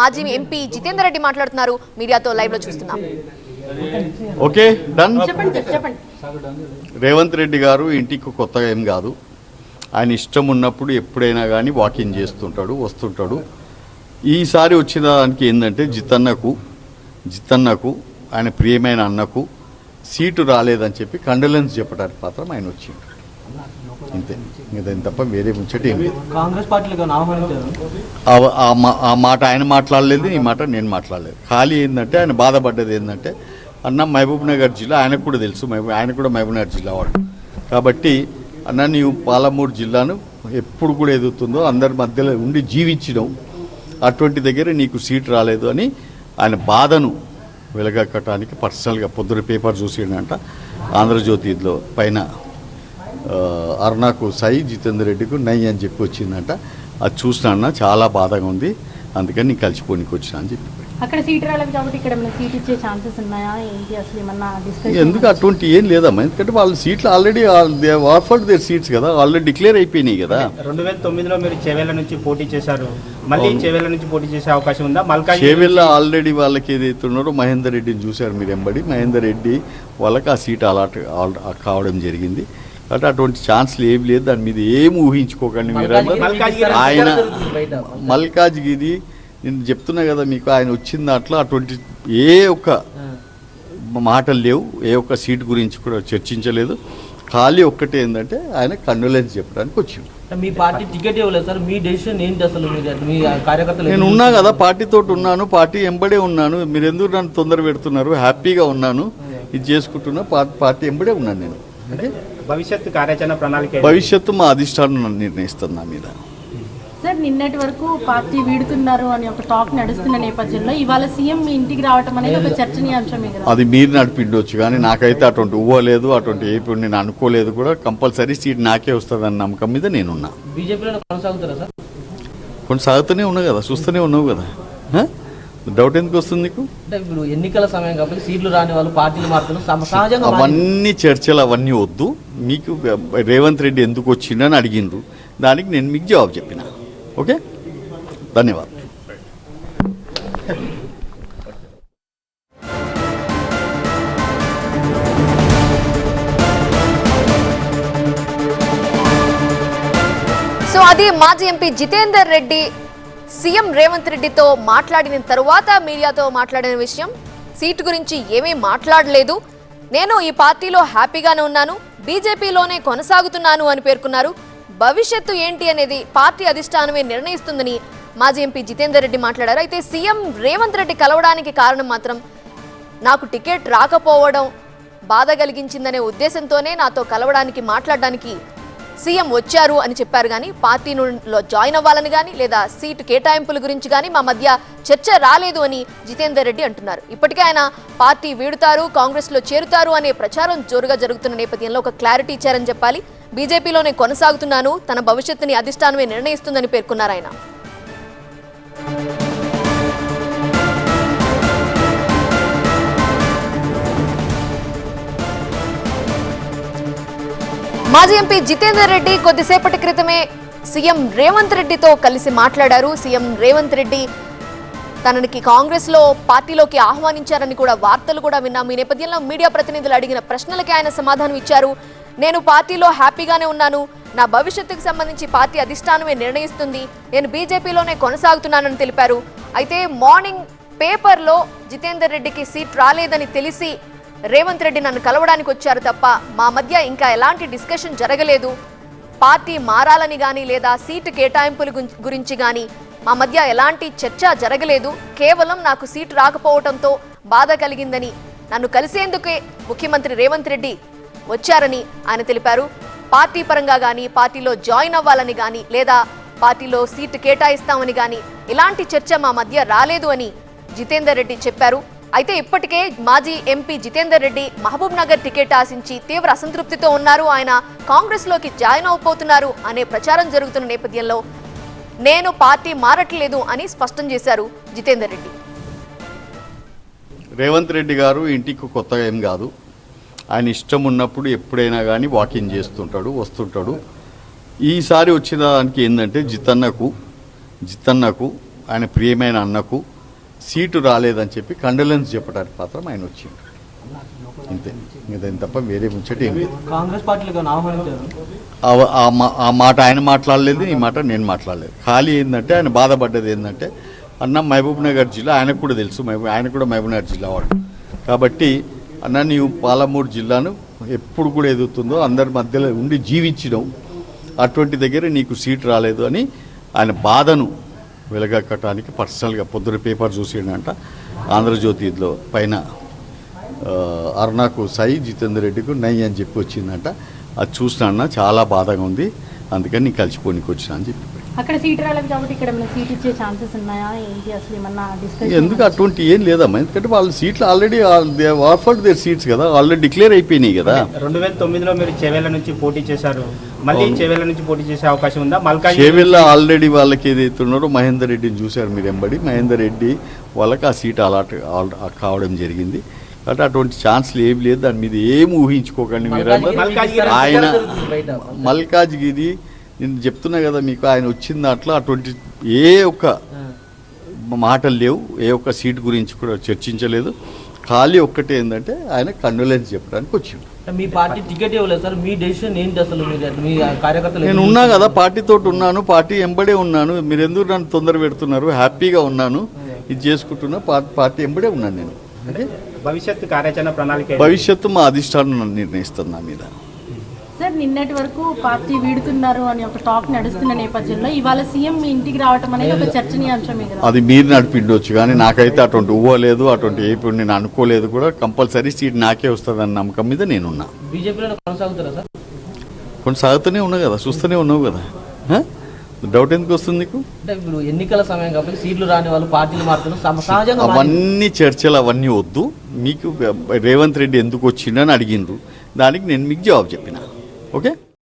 మాజీ ఎంపీ జితేందర్ రెడ్డి మాట్లాడుతున్నారు. మీడియాతో లైవ్లో చూస్తున్నాం. Okay done? రేవంత్ రెడ్డి గారు ఇంటికి కొత్తగా ఏం కాదు. ఆయన ఇష్టం ఉన్నప్పుడు ఎప్పుడైనా కానీ వాకింగ్ చేస్తుంటాడు వస్తుంటాడు. ఈసారి వచ్చిన దానికి ఏంటంటే జితన్నకు జితన్నకు ఆయన ప్రియమైన అన్నకు సీటు రాలేదని చెప్పి కండలెన్స్ చెప్పడానికి మాత్రం ఆయన వచ్చిండు. ఇంతే. ఇదేం తప్ప వేరే ముచ్చట కాంగ్రెస్ ఆ- మాట ఆయన మాట్లాడలేదు ఈ మాట నేను మాట్లాడలేదు. ఖాళీ ఏంటంటే ఆయన బాధపడ్డది ఏంటంటే అన్న మహబూబ్ నగర్ జిల్లా ఆయనకు కూడా తెలుసు మహబూబ్ ఆయన కూడా మహబూబ్ నగర్ జిల్లా వాడు. కాబట్టి అన్న నీవు పాలమూరు జిల్లాను ఎప్పుడు కూడా ఎదుగుతుందో అందరి మధ్యలో ఉండి జీవించడం అటువంటి దగ్గర నీకు సీట్ రాలేదు అని ఆయన బాధను వెలగక్కటానికి పర్సనల్గా పొద్దున పేపర్ చూసిండంట. ఆంధ్రజ్యోతిలో పైన అరుణాకు సై జితేందర్ రెడ్డికి నై అని చెప్పి వచ్చిందంట. అది చూసినా చాలా బాధగా ఉంది. అందుకని నేను కలిసిపోనికి వచ్చిన అని చెప్పి. అక్కడ సీట్ రాలేదు కాబట్టి ఇక్కడ సీట్ ఇచ్చే ఛాన్సెస్ ఉన్నాయా? ఏంటి అసలు ఏమన్నా డిస్కస్ ఎందుకు అటువంటి ఏం లేదమ్మా. ఎందుకంటే వాళ్ళ సీట్లు ఆల్రెడీ ఆఫర్డ్ దేర్ సీట్స్ కదా. ఆల్రెడీ డిక్లేర్ అయిపోయినాయి కదా. రెండు వేల తొమ్మిదిలో మీరు చెవేల నుంచి పోటీ చేశారు. మళ్ళీ. చెవేల నుంచి పోటీ చేసే అవకాశం ఉందా? మల్కాజ్ చేవెళ్ళ ఆల్రెడీ వాళ్ళకి ఏదైతే ఉన్నారో మహేందర్ రెడ్డిని చూశారు మీరు ఎంబడి. మహేందర్ రెడ్డి వాళ్ళకి ఆ సీట్ అలాట్ కావడం జరిగింది. కాబట్టి అటువంటి ఛాన్స్లు ఏం లేదు. దాని మీద ఏం ఊహించుకోకండి మీరు. ఆయన. మల్కాజ్గిరి నేను చెప్తున్నా కదా మీకు ఆయన వచ్చిన దాంట్లో అటువంటి ఏ ఒక్క మాటలు లేవు. ఏ ఒక్క సీట్ గురించి కూడా చర్చించలేదు. ఖాళీ ఒక్కటే ఏంటంటే ఆయన కండోలెన్స్ చెప్పడానికి వచ్చింది మీ పార్టీ టికెట్ ఇవ్వలేదు సార్. మీ డెసిషన్ ఏంటి అసలు? మీ కార్యకర్తలు నేను ఉన్నా కదా పార్టీతో ఉన్నాను పార్టీ ఎంబడే ఉన్నాను. మీరు ఎందుకు నన్ను తొందర పెడుతున్నారు? హ్యాపీగా ఉన్నాను. ఇది చేసుకుంటున్నా పార్టీ ఎంబడే ఉన్నాను నేను? భవిష్యత్తు కార్యాచరణ ప్రణాళిక? భవిష్యత్తు మా అధిష్టానం నిర్ణయిస్తుంది నా మీద సార్ నిన్నటి వరకు పార్టీ వీడుతున్నారు అని ఒక టాక్ నడుస్తున్న నేపథ్యంలో ఇవాళ సీఎం మీ ఇంటికి రావటం అనేది ఒక చర్చనీయాంశమే అది మీరు నడిపిండొచ్చు కానీ నాకైతే అటువంటి ఊహ లేదు అటువంటి ఏ ఇప్పుడు నేను అనుకోలేదు కూడా కంపల్సరీ సీట్ నాకే వస్తుందన్న నమ్మకం మీద నేనున్నా బీజేపీలో కొనసాగుతారా సార్ కొనసాగుతూనే ఉన్నావు కదా చూస్తూనే ఉన్నావు కదా? డౌట్ ఎందుకు వస్తుంది నీకు? ఇప్పుడు ఎన్నికల సమయం కాబట్టి సీట్లు రాని వాళ్ళు పార్టీలు మారుతున్నారు. సమ- సహజంగా అవన్నీ చర్చలు అవన్నీ వద్దు. మీకు రేవంత్ రెడ్డి ఎందుకు వచ్చిండని అడిగిండ్రు. దానికి నేను మీకు జవాబు చెప్పిన. ఓకే? ధన్యవాదాలు. సో అది మాజీ ఎంపీ జితేందర్ రెడ్డి సీఎం రేవంత్ రెడ్డితో మాట్లాడిన తరువాత మీడియాతో మాట్లాడిన విషయం సీటు గురించి ఏమీ మాట్లాడలేదు. నేను ఈ పార్టీలో హ్యాపీగానే ఉన్నాను బీజేపీలోనే కొనసాగుతున్నాను అని పేర్కొన్నారు. భవిష్యత్తు ఏంటి అనేది పార్టీ అధిష్టానమే నిర్ణయిస్తుందని మాజీ ఎంపీ జితేందర్ రెడ్డి మాట్లాడారు. అయితే సీఎం రేవంత్ రెడ్డి కలవడానికి కారణం మాత్రం నాకు టికెట్ రాకపోవడం బాధ కలిగించిందనే ఉద్దేశంతోనే నాతో కలవడానికి మాట్లాడడానికి సీఎం వచ్చారు అని చెప్పారు కానీ పార్టీలో జాయిన్ అవ్వాలని కానీ లేదా సీటు కేటాయింపుల గురించి కానీ మా మధ్య చర్చ రాలేదు అని జితేందర్ రెడ్డి అంటున్నారు. ఇప్పటికే ఆయన పార్టీ వీడుతారు కాంగ్రెస్లో చేరుతారు అనే ప్రచారం జోరుగా జరుగుతున్న నేపథ్యంలో ఒక క్లారిటీ ఇచ్చారని చెప్పాలి. బీజేపీలోనే కొనసాగుతున్నాను తన భవిష్యత్తుని అధిష్టానమే నిర్ణయిస్తుందని పేర్కొన్నారు ఆయన. మాజీ ఎంపీ జితేందర్ రెడ్డి కొద్దిసేపటి క్రితమే సీఎం రేవంత్ రెడ్డితో కలిసి మాట్లాడారు. సీఎం రేవంత్ రెడ్డి తనకి కాంగ్రెస్లో పార్టీలోకి ఆహ్వానించారని కూడా వార్తలు కూడా విన్నాం. ఈ నేపథ్యంలో మీడియా ప్రతినిధులు అడిగిన ప్రశ్నలకి ఆయన సమాధానం ఇచ్చారు. నేను పార్టీలో హ్యాపీగానే ఉన్నాను. నా భవిష్యత్తుకు సంబంధించి పార్టీ అధిష్టానమే నిర్ణయిస్తుంది. నేను బీజేపీలోనే కొనసాగుతున్నానని తెలిపారు. అయితే మార్నింగ్ పేపర్లో జితేందర్ రెడ్డికి సీట్ రాలేదని తెలిసి రేవంత్ రెడ్డి నన్ను కలవడానికి వచ్చారు తప్ప మా మధ్య ఇంకా ఎలాంటి డిస్కషన్ జరగలేదు. పార్టీ మారాలని కానీ లేదా సీటు కేటాయింపుల గుం- గురించి కానీ మా మధ్య ఎలాంటి చర్చ జరగలేదు. కేవలం నాకు సీటు రాకపోవడంతో బాధ కలిగిందని నన్ను కలిసేందుకే ముఖ్యమంత్రి రేవంత్ రెడ్డి వచ్చారని ఆయన తెలిపారు. పార్టీ పరంగా కానీ పార్టీలో జాయిన్ అవ్వాలని కానీ లేదా పార్టీలో సీటు కేటాయిస్తామని కానీ ఇలాంటి చర్చ మా మధ్య రాలేదు అని జితేందర్ రెడ్డి చెప్పారు. అయితే ఇప్పటికే మాజీ ఎంపీ జితేందర్ రెడ్డి మహబూబ్ నగర్ టికెట్ ఆశించి తీవ్ర అసంతృప్తితో ఉన్నారు. ఆయన కాంగ్రెస్లోకి జాయిన్ అవబోతున్నారు అనే ప్రచారం జరుగుతున్న నేపథ్యంలో నేను పార్టీ మారట్లేదు అని స్పష్టం చేశారు జితేందర్ రెడ్డి. రేవంత్ రెడ్డి గారు ఇంటికి కొత్తగా ఏం కాదు. ఆయన ఇష్టం ఉన్నప్పుడు ఎప్పుడైనా కానీ వాకింగ్ చేస్తుంటాడు వస్తుంటాడు. ఈసారి వచ్చిన దానికి ఏంటంటే జితన్నకు జితన్నకు ఆయన ప్రియమైన అన్నకు సీటు రాలేదని చెప్పి కండలెన్స్ చెప్పడానికి మాత్రం ఆయన వచ్చిండు. ఇంతే. ఇంకేం తప్ప వేరే ముచ్చట ఏం లేదు. కాంగ్రెస్ ఆ- మాట ఆయన మాట్లాడలేదు ఈ మాట నేను మాట్లాడలేదు. ఖాళీ ఏంటంటే ఆయన బాధపడ్డది ఏంటంటే అన్న మహబూబ్ నగర్ జిల్లా ఆయనకు కూడా తెలుసు మహబూబ్ ఆయన కూడా మహబూబ్ నగర్ జిల్లా వాడు. కాబట్టి అన్న నీవు పాలమూరు జిల్లాను ఎప్పుడు కూడా ఎదుగుతుందో అందరి మధ్యలో ఉండి జీవించడం అటువంటి దగ్గర నీకు సీట్ రాలేదు అని ఆయన బాధను వెలగక్కటానికి పర్సనల్గా పొద్దున పేపర్ చూసిండంట. ఆంధ్రజ్యోతిలో పైన అరుణకు సై జితేందర్ రెడ్డికి నై అని చెప్పి వచ్చిందంట. అది చూసినా చాలా బాధగా ఉంది. అందుకని నేను కలిసిపోనికి వచ్చినా అని చెప్పి అక్కడ సీట్ రాలేదు కాబట్టి ఇక్కడ ఏమైనా సీట్ ఇచ్చే ఛాన్సెస్ ఉన్నాయా? ఏంటి అసలు ఏమన్నా డిస్కషన్ ఎందుకు అటువంటి ఏం లేదమ్మా? ఎందుకంటే వాళ్ళ సీట్లు ఆల్రెడీ ఆఫర్డ్ దేర్ సీట్స్ కదా. ఆల్రెడీ డిక్లేర్ అయిపోయినాయి కదా. రెండు వేల తొమ్మిదిలో మీరు చెవేల నుంచి పోటీ చేశారు. మళ్ళీ. చెవేల నుంచి పోటీ చేసే అవకాశం ఉందా? మల్కా చేవెళ్ళ ఆల్రెడీ వాళ్ళకి ఏదైతే ఉన్నారో మహేందర్ రెడ్డిని చూశారు మీరు ఎంబడి మహేందర్ రెడ్డి వాళ్ళకి ఆ సీట్ అలాట్ కావడం జరిగింది. కాబట్టి అటువంటి ఛాన్స్లు ఏమి లేదు దాని మీద ఏం ఊహించుకోకండి మీరు. ఆయన మల్కాజ్గిరి నేను చెప్తున్నా కదా మీకు ఆయన వచ్చిన దాంట్లో అటువంటి ఏ ఒక్క మాటలు లేవు ఏ ఒక్క సీట్ గురించి కూడా చర్చించలేదు. ఖాళీ ఒక్కటే ఏంటంటే ఆయన కండోలెన్స్ చెప్పడానికి వచ్చిండు. మీ పార్టీ టికెట్ ఇవ్వలేదు సార్ మీ డెసిషన్ ఏంటి అసలు? మీ కార్యకర్తలు నేను ఉన్నా కదా పార్టీతో ఉన్నాను పార్టీ ఎంబడే ఉన్నాను. మీరు ఎందుకు నన్ను తొందర పెడుతున్నారు? హ్యాపీగా ఉన్నాను. ఇది చేసుకుంటున్నా పార్టీ ఎంబడే ఉన్నాను నేను. ఓకే భవిష్యత్తు కార్యాచరణ ప్రణాళిక ఏంటి? భవిష్యత్తు మా అధిష్టానం నన్ను నిర్ణయిస్తుంది నా మీద. నిన్నటి వరకు పార్టీ వీడుతున్నారు అని ఒక టాక్ నడుస్తున్న నేపథ్యంలో ఇవాళ సీఎం మీ ఇంటికి రావటం అనేది ఒక చర్చనీయాంశమే కదా అది మీరు నడిపిండొచ్చు కానీ నాకైతే అటువంటి లేదు అటువంటి ఏ ఇప్పుడు నేను అనుకోలేదు కూడా. కంపల్సరీ సీట్ నాకే వస్తుందన్న నమ్మకం మీద నేనున్నా. బీజేపీలో కొనసాగుతారా సార్? కొనసాగుతూనే ఉన్నావు కదా చూస్తూనే ఉన్నావు కదా? డౌట్ ఎందుకు వస్తుంది నీకు? ఇప్పుడు ఎన్నికల సమయం కాబట్టి సీట్లు రాని వాళ్ళు పార్టీలు మారుతున్నారు. అవన్నీ చర్చలు అవన్నీ వద్దు. మీకు రేవంత్ రెడ్డి ఎందుకు వచ్చిండని అడిగిండ్రు. దానికి నేను మీకు జవాబు చెప్పిన. ఓకే